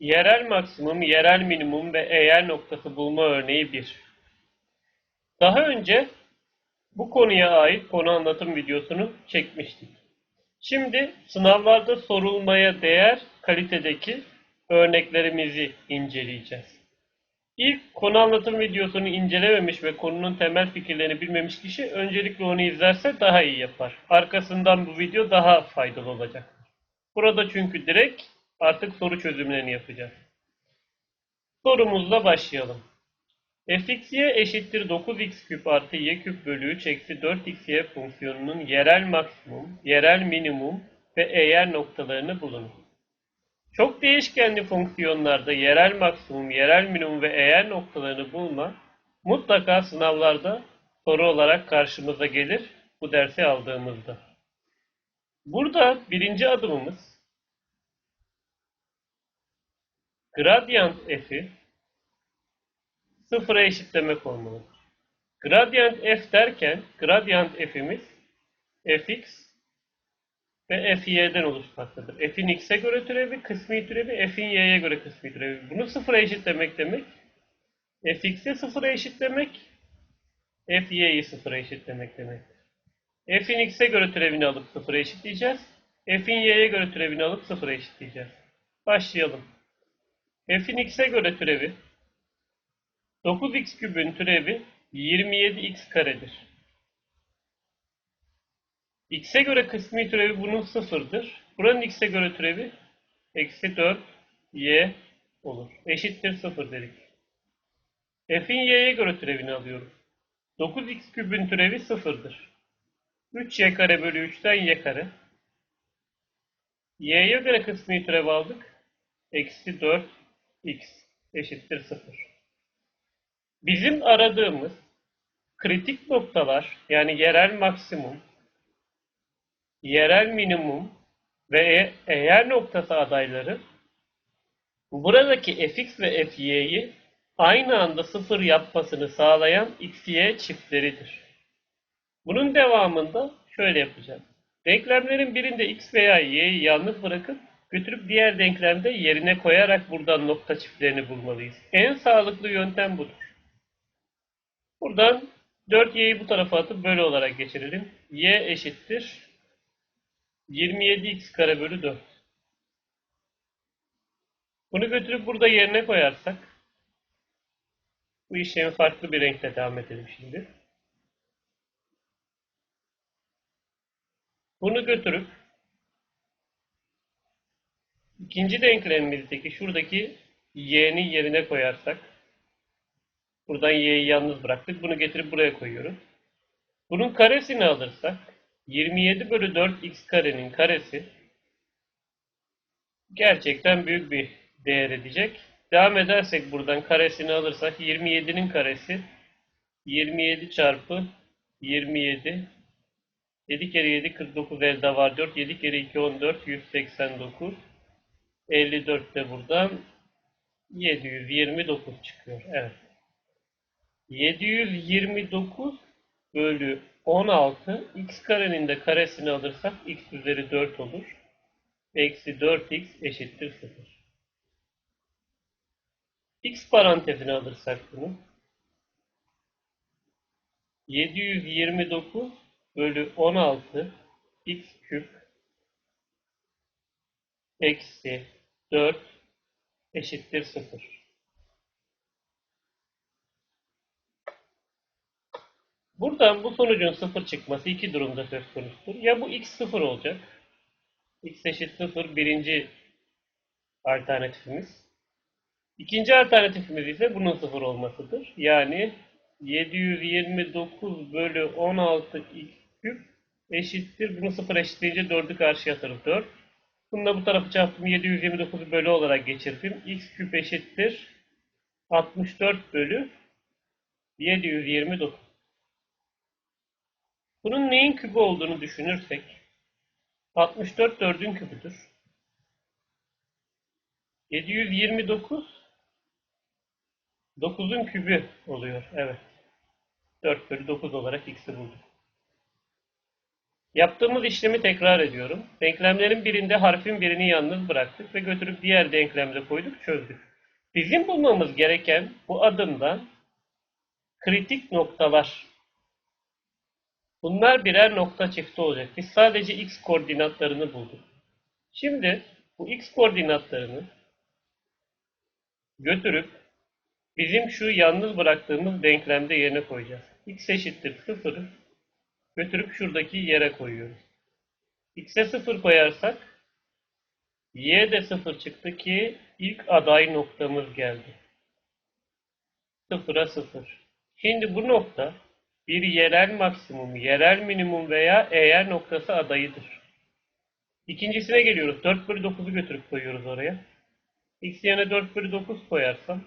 Yerel maksimum, yerel minimum ve eğer noktası bulma örneği 1. Daha önce bu konuya ait konu anlatım videosunu çekmiştik. Şimdi sınavlarda sorulmaya değer kalitedeki örneklerimizi inceleyeceğiz. İlk konu anlatım videosunu incelememiş ve konunun temel fikirlerini bilmemiş kişi öncelikle onu izlerse daha iyi yapar. Arkasından bu video daha faydalı olacak. Burada çünkü direkt artık soru çözümlerini yapacağız. Sorumuzla başlayalım. fxy eşittir 9x küp artı y küp bölü 3 eksi 4xy fonksiyonunun yerel maksimum, yerel minimum ve eğer noktalarını bulunuz. Çok değişkenli fonksiyonlarda yerel maksimum, yerel minimum ve eğer noktalarını bulma mutlaka sınavlarda soru olarak karşımıza gelir bu dersi aldığımızda. Burada birinci adımımız gradient f'i sıfıra eşitlemek olmalıdır. Gradient f derken gradient f'imiz fx ve fy'den oluşmaktadır. f'in x'e göre türevi, kısmi türevi, f'in y'ye göre kısmi türevi. Bunu sıfıra eşitlemek demek, fx'e sıfıra eşitlemek, fy'yi sıfıra eşitlemek demektir. f'in x'e göre türevini alıp sıfıra eşitleyeceğiz. f'in y'ye göre türevini alıp sıfıra eşitleyeceğiz. Başlayalım. F'in x'e göre türevi 9x kübün türevi 27x karedir. x'e göre kısmi türevi bunun sıfırdır. Buranın x'e göre türevi eksi 4 y olur. Eşittir sıfır dedik. f'in y'ye göre türevini alıyoruz. 9x kübün türevi sıfırdır. 3y kare bölü 3'ten y kare. y'ye göre kısmi türev aldık. Eksi 4x eşittir sıfır. Bizim aradığımız kritik noktalar yani yerel maksimum, yerel minimum ve e- eğer noktası adayları buradaki fx ve fy'yi aynı anda sıfır yapmasını sağlayan x, y çiftleridir. Bunun devamında şöyle yapacağız. Denklemlerin birinde x veya y'yi yalnız bırakıp götürüp diğer denklemde yerine koyarak buradan nokta çiftlerini bulmalıyız. En sağlıklı yöntem budur. Buradan 4y'yi bu tarafa atıp böyle olarak geçirelim. y eşittir 27x kare bölü 4. Bunu götürüp burada yerine koyarsak bu işlemi farklı bir renkle devam edelim şimdi. Bunu götürüp ikinci denklemimizdeki şuradaki y'nin yerine koyarsak buradan y'yi yalnız bıraktık. Bunu getirip buraya koyuyoruz. Bunun karesini alırsak 27 bölü 4 x karenin karesi gerçekten büyük bir değer edecek. Devam edersek buradan karesini alırsak 27'nin karesi 27 çarpı 27 7 kere 7 49 elde var 4 7 kere 2 14 189 54 de buradan 729 çıkıyor. Evet. 729 bölü 16 x karenin de karesini alırsak x üzeri 4 olur. Eksi 4x eşittir 0. x parantezini alırsak bunu 729 bölü 16 x küp eksi 4 eşittir 0. Buradan bu sonucun 0 çıkması iki durumda söz konusudur. Ya bu x 0 olacak. x eşit 0 birinci alternatifimiz. İkinci alternatifimiz ise bunun 0 olmasıdır. Yani 729 bölü 16 x küp eşittir. Bunu 0 eşitleyince 4'ü karşıya atarım 4. Bunu da bu tarafı çarptım 729 bölü olarak geçirdim. x küp eşittir. 64 bölü 729. Bunun neyin kübü olduğunu düşünürsek 64 4'ün kübüdür. 729 9'un kübü oluyor. Evet. 4 bölü 9 olarak x'i bulduk. Yaptığımız işlemi tekrar ediyorum. Denklemlerin birinde harfin birini yalnız bıraktık ve götürüp diğer denklemde koyduk, çözdük. Bizim bulmamız gereken bu adımdan kritik noktalar. Bunlar birer nokta çifti olacak. Biz sadece x koordinatlarını bulduk. Şimdi bu x koordinatlarını götürüp bizim şu yalnız bıraktığımız denklemde yerine koyacağız. x eşittir 0 götürüp şuradaki yere koyuyoruz. x'e 0 koyarsak y de 0 çıktı ki ilk aday noktamız geldi. 0'a 0. Şimdi bu nokta bir yerel maksimum, yerel minimum veya eğer noktası adayıdır. İkincisine geliyoruz. 4 bölü 9'u götürüp koyuyoruz oraya. x yerine 4 bölü 9 koyarsam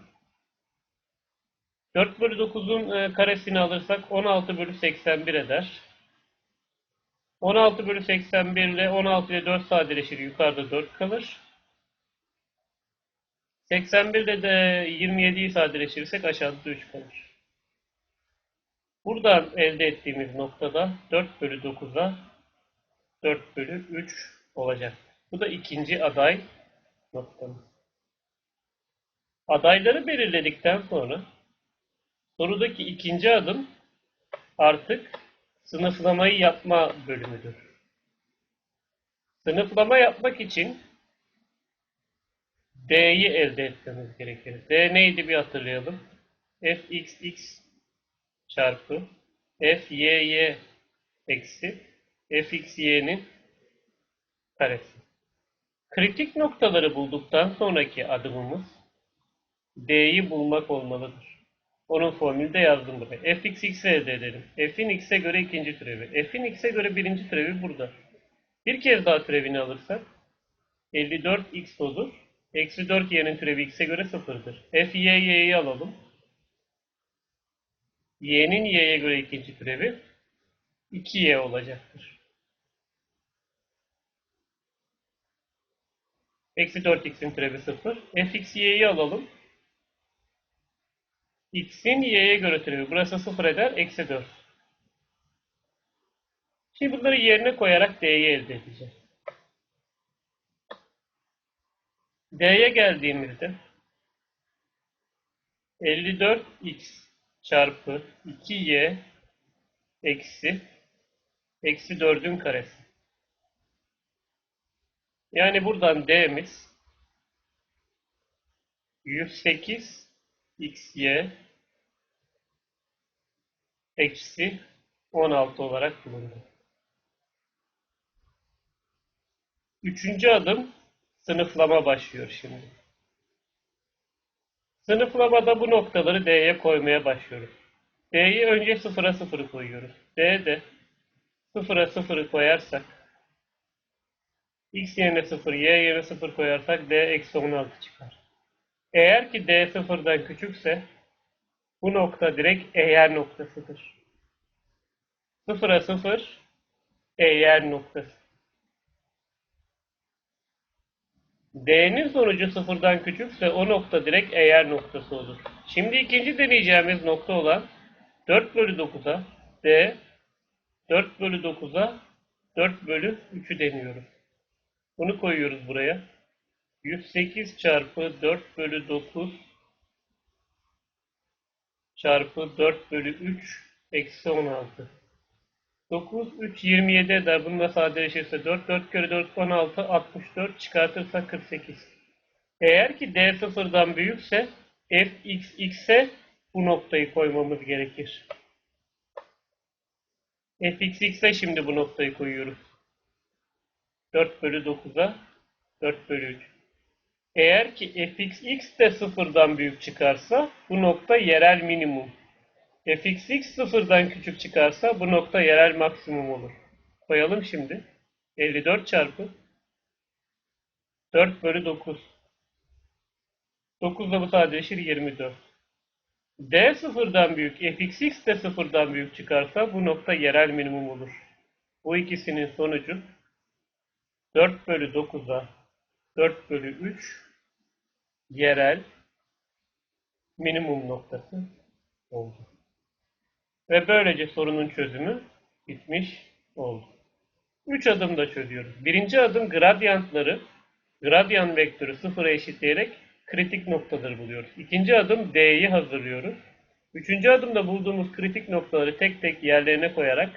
4 bölü 9'un e, karesini alırsak 16 bölü 81 eder. 16 bölü 81 ile 16 ile 4 sadeleşir. Yukarıda 4 kalır. 81'de de 27'yi sadeleştirirsek aşağıda 3 kalır. Buradan elde ettiğimiz noktada 4 bölü 9'a 4 bölü 3 olacak. Bu da ikinci aday noktamız. Adayları belirledikten sonra sorudaki ikinci adım artık sınıflamayı yapma bölümüdür. Sınıflama yapmak için D'yi elde etmemiz gerekir. D neydi bir hatırlayalım. fxx çarpı fyy eksi fxy'nin karesi. Kritik noktaları bulduktan sonraki adımımız D'yi bulmak olmalıdır. Onun formülü de yazdım buraya. fx x'i elde edelim. f'in x'e göre ikinci türevi. f'in x'e göre birinci türevi burada. Bir kez daha türevini alırsak 54x olur. Eksi 4 y'nin türevi x'e göre sıfırdır. f y y'yi alalım. y'nin y'ye göre ikinci türevi 2y olacaktır. Eksi 4x'in türevi 0. fx y'yi alalım. X'in y'ye göre türevi. Burası 0 eder. Eksi 4. Şimdi bunları yerine koyarak d'yi elde edeceğiz. d'ye geldiğimizde 54x çarpı 2y eksi eksi 4'ün karesi. Yani buradan d'miz 108 xy eksi 16 olarak bulundu. Üçüncü adım sınıflama başlıyor şimdi. Sınıflamada bu noktaları D'ye koymaya başlıyoruz. D'yi önce 0'a 0 koyuyoruz. D'de 0'a 0'ı koyarsak x yerine 0, y yerine 0 koyarsak d eksi 16 çıkar. Eğer ki d sıfırdan küçükse bu nokta direkt eğer noktasıdır. 0'a 0 eğer noktası. D'nin sonucu sıfırdan küçükse o nokta direkt eğer noktası olur. Şimdi ikinci deneyeceğimiz nokta olan 4 bölü 9'a D 4 bölü 9'a 4 bölü 3'ü deniyoruz. Bunu koyuyoruz buraya. 108 çarpı 4 bölü 9 çarpı 4 bölü 3 eksi 16. 9, 3, 27 eder. Bununla sadeleşirse 4, 4 kere 4, 16, 64 çıkartırsak 48. Eğer ki d sıfırdan büyükse f x x'e bu noktayı koymamız gerekir. f x x'e şimdi bu noktayı koyuyoruz. 4 bölü 9'a 4 bölü 3. Eğer ki fxx de sıfırdan büyük çıkarsa bu nokta yerel minimum. fxx sıfırdan küçük çıkarsa bu nokta yerel maksimum olur. Koyalım şimdi. 54 çarpı 4 bölü 9. 9 da bu sadeleşir 24. d sıfırdan büyük, fxx de sıfırdan büyük çıkarsa bu nokta yerel minimum olur. Bu ikisinin sonucu 4 bölü 9'a 4 bölü 3 yerel minimum noktası oldu. Ve böylece sorunun çözümü bitmiş oldu. 3 adımda çözüyoruz. Birinci adım gradyantları, gradyan vektörü sıfıra eşitleyerek kritik noktaları buluyoruz. İkinci adım D'yi hazırlıyoruz. Üçüncü adımda bulduğumuz kritik noktaları tek tek yerlerine koyarak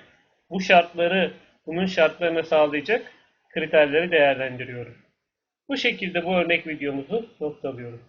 bu şartları, bunun şartlarını sağlayacak kriterleri değerlendiriyoruz. Bu şekilde bu örnek videomuzu noktalıyoruz.